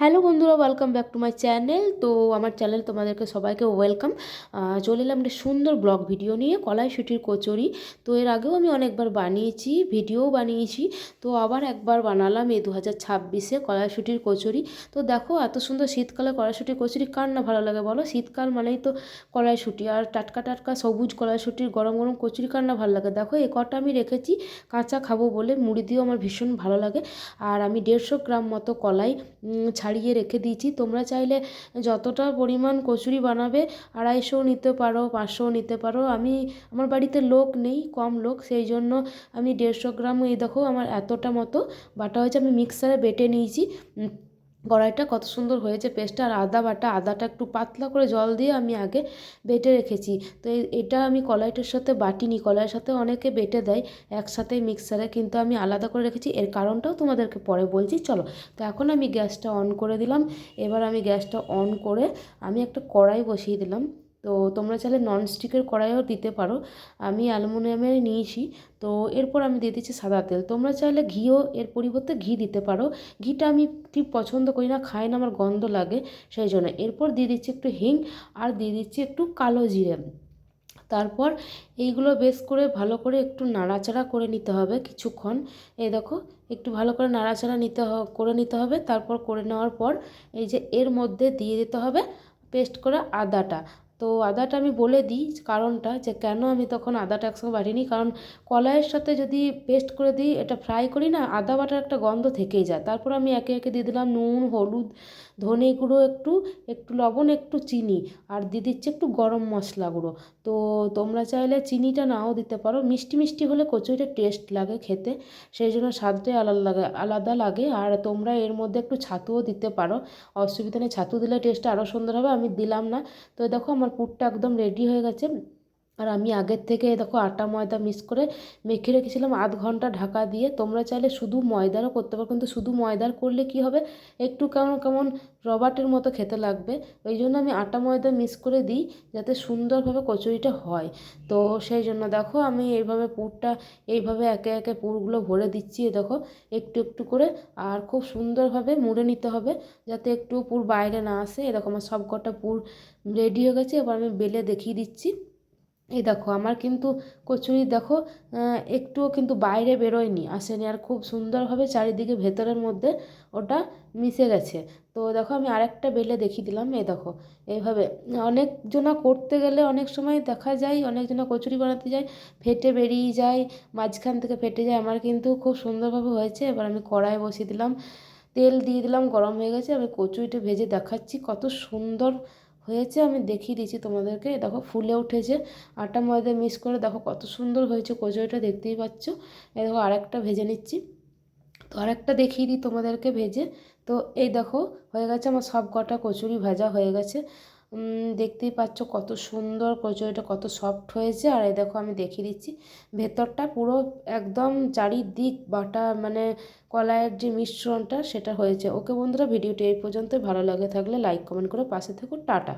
Hello বন্ধুরা welcome back to my channel তো আমার চ্যানেল তোমাদেরকে সবাইকে ওয়েলকাম চলে এলাম একটা সুন্দর ব্লগ ভিডিও নিয়ে কলাইশুটির কচুরি। তো এর আগেও আমি অনেকবার বানিয়েছি ভিডিও বানিয়েছি। তো আবার একবার বানালাম এই দু হাজার ছাব্বিশে কলাইশুটির কচুরি। তো দেখো, এত সুন্দর শীতকালে কড়াইশুটির কচুরি কার না ভালো লাগে বলো? শীতকাল মানেই তো কড়াইশুটি আর টাটকা টাটকা সবুজ কড়াইশুটির গরম গরম কচুরি কার না ভালো লাগে? দেখো, এ কটা আমি রেখেছি, কাঁচা খাব বলে, মুড়ি দিয়েও আমার ভীষণ ভালো লাগে। আর আমি দেড়শো গ্রাম মতো কলাই ছাড়িয়ে রেখে দিয়েছি। তোমরা চাইলে যতটা পরিমাণ কচুরি বানাবে আড়াইশোও নিতে পারো পাঁচশোও নিতে পারো। আমি, আমার বাড়িতে লোক নেই, কম লোক, সেই জন্য আমি দেড়শো গ্রাম, এই দেখো আমার এতটা মতো বাটা হয়েছে। আমি মিক্সারে বেটে নিয়েছি। কড়াইটা কত সুন্দর হয়েছে, পেস্টটা আর আদা বাটা, আদাটা একটু পাতলা করে জল দিয়ে আমি আগে বেটে রেখেছি। তো এটা আমি কলাইটার সাথে বাটিনি কলাইয়ের সাথে অনেকে বেটে দেয় একসাথে মিক্সারে, কিন্তু আমি আলাদা করে রেখেছি। এর কারণটাও তোমাদেরকে পরে বলছি, চলো। তো এখন আমি গ্যাসটা অন করে দিলাম। এবার আমি গ্যাসটা অন করে আমি একটা কড়াই বসিয়ে দিলাম। তো তোমরা চাইলে ননস্টিকের কড়াইও দিতে পারো। আমি অ্যালুমিনিয়ামের নিয়েছি, তো এরপর আমি দিয়ে দিচ্ছি সাদা তেল। তোমরা চাইলে ঘিও, এর পরিবর্তে ঘি দিতে পারো। ঘিটা আমি ঠিক পছন্দ করি না, খাই না, আমার গন্ধ লাগে, সেই জন্য। এরপর দিয়ে দিচ্ছি একটু হিং, আর দিয়ে দিচ্ছি একটু কালো জিরে। তারপর এইগুলো বেশ করে ভালো করে একটু নাড়াচাড়া করে নিতে হবে কিছুক্ষণ। এই দেখো, একটু ভালো করে নাড়াচাড়া নিতে করে নিতে হবে। তারপর করে নেওয়ার পর এই যে এর মধ্যে দিয়ে দিতে হবে পেস্ট করা আদাটা। তো আদাটা আমি বলে দিই কারণটা যে কেন আমি তখন আদাটা একসঙ্গে বাটিনি কারণ কলাইয়ের সাথে যদি পেস্ট করে দিই, এটা ফ্রাই করি না, আদা বাটার একটা গন্ধ থেকেই যায়। তারপর আমি একে একে দিয়ে দিলাম নুন, হলুদ ধনে গুঁড়ো একটু একটু লবণ, একটু চিনি আর দিয়ে দিচ্ছি একটু গরম মশলা গুঁড়ো। তো তোমরা চাইলে চিনিটা নাও দিতে পারো। মিষ্টি মিষ্টি হলে কচুরিটা টেস্ট লাগে খেতে, সেই জন্য স্বাদটাই আলাদা লাগে আলাদা লাগে। আর তোমরা এর মধ্যে একটু ছাতুও দিতে পারো। অসুবিধা নেই, ছাতু দিলে টেস্টটা আরও সুন্দর হবে, আমি দিলাম না। তো দেখো আমার পুরটা একদম রেডি হয়ে গেছে। আর আমি আগের থেকে দেখো আটা ময়দা মিক্স করে মেখে রেখেছিলাম আধ ঘণ্টা ঢাকা দিয়ে। তোমরা চাইলে শুধু ময়দারও করতে পারো, কিন্তু শুধু ময়দার করলে কি হবে? একটু কেমন কেমন রবার্টের মতো খেতে লাগবে। ওই জন্য আমি আটা ময়দা মিক্স করে দিই যাতে সুন্দরভাবে কচুরিটা হয়। তো সেই জন্য দেখো আমি এইভাবে পুরটা, এইভাবে একে একে পুরগুলো ভরে দিচ্ছি দেখো। একটু একটু করে আর খুব সুন্দরভাবে মুড়ে নিতে হবে যাতে একটু পুর বাইরে না আসে। এরকম আমার সব কটা পুর রেডি হয়ে গেছে, এবার আমি বেলে দেখিয়ে দিচ্ছি। এই দেখো, আমার কিন্তু কচুরি দেখো একটুও কিন্তু বাইরে বেরোয়নি, আসেনি। আর খুব সুন্দরভাবে চারিদিকে ভেতরের মধ্যে ওটা মিশে গেছে। তো দেখো, আমি আরেকটা বেলে দেখিয়ে দিলাম, এই দেখো, এইভাবে। অনেকজনা করতে গেলে অনেক সময় দেখা যায়, অনেকজনা কচুরি বানাতে যায়, ফেটে বেরিয়ে যায়, মাঝখান থেকে ফেটে যায়। আমার কিন্তু খুব সুন্দরভাবে হয়েছে, এবার আমি কড়াই বসিয়ে দিলাম, তেল দিয়ে দিলাম, গরম হয়ে গেছে। আমি কচুরিটা ভেজে দেখাচ্ছি, কত সুন্দর হয়েছে, আমি দেখিয়ে দিচ্ছি তোমাদেরকে। দেখো, ফুলে উঠেছে। আটা ময়দা মিক্স করে দেখো কত সুন্দর হয়েছে কচুরিটা, দেখতেই পাচ্ছ। এই দেখো, আরেকটা ভেজে নিচ্ছি। তো আরেকটা দেখিয়ে দিই তোমাদেরকে ভেজে। তো এই দেখো, হয়ে গেছে আমার সব কটা কচুরি ভাজা হয়ে গেছে। দেখতেই পাচ্ছ কত সুন্দর কচুরিটা কত সফট হয়েছে। আর এই দেখো আমি দেখিয়ে দিচ্ছি, ভেতরটা পুরো একদম চারিদিক বাটা মানে কলায়ের যে মিশ্রণটা সেটা হয়েছে। ওকে বন্ধুরা, ভিডিওটি এই পর্যন্ত ভালো লাগে থাকলে লাইক কমেন্ট করে পাশে থাকুন টাটা।